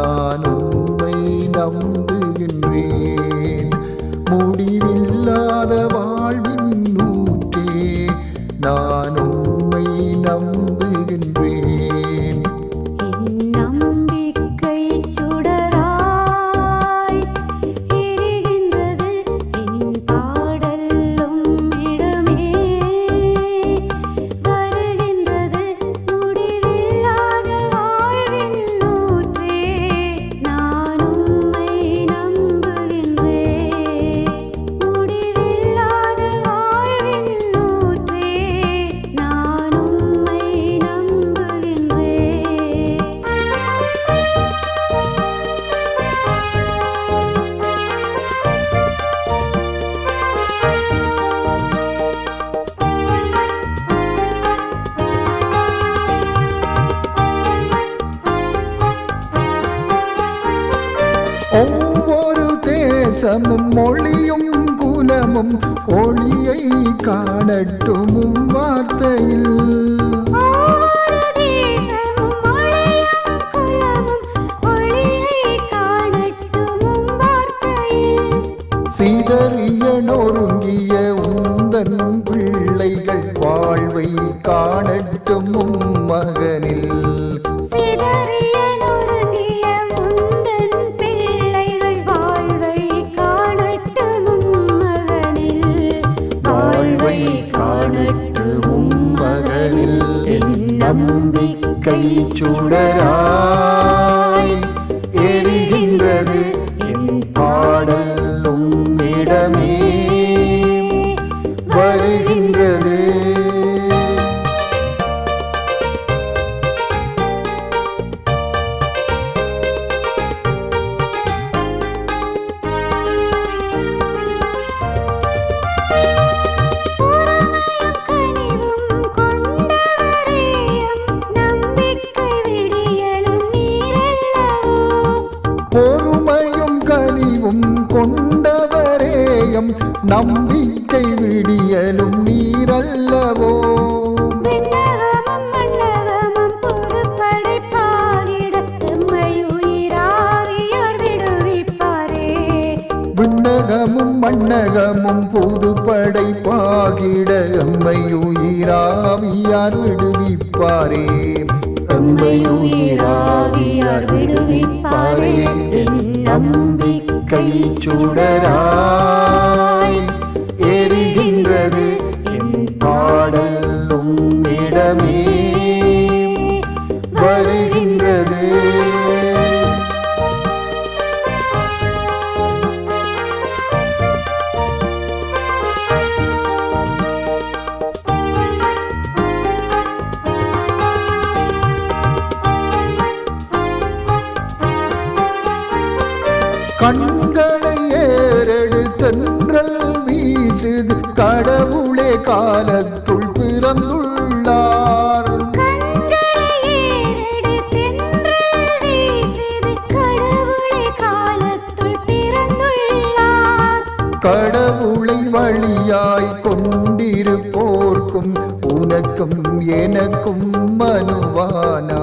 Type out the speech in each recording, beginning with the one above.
நான் உம்மை நம்ப தேசமும் மொழியும் குலமும் ஒளியை காணட்டும் வார்த்தையில். சிதறிய நொறுங்கிய உந்தன் பிள்ளைகள் வாழ்வை காணட்டும் மகனில். கை சுடராய் எரிகின்றது. என் பாடல் உம்மிடமே. வரு இதயம் நம்பிக்கை விடியலும் நீரல்லவோ? விண்ணகமும் மண்ணகமும் புது படைப்பாகிட எம்மை உயிராவியார் விடுவிப்பாரே. எம்மை உயிராவியார் விடுவிப்பாரே நம்பிக்கை சுடரா. இயேசு கடவுளே காலத்துள் பிறந்துள்ளார். கடவுளை வழியாய் கொண்டிருப்போர்க்கும் உனக்கும் எனக்கும் மனுவானா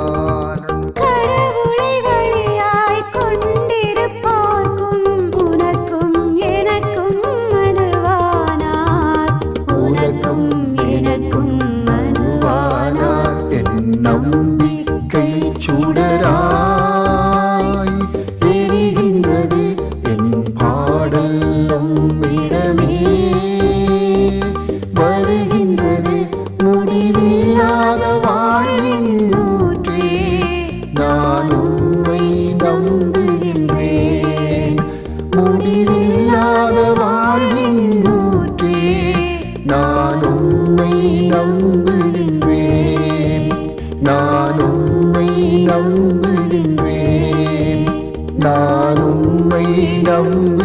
நான் உம்மை நம்பி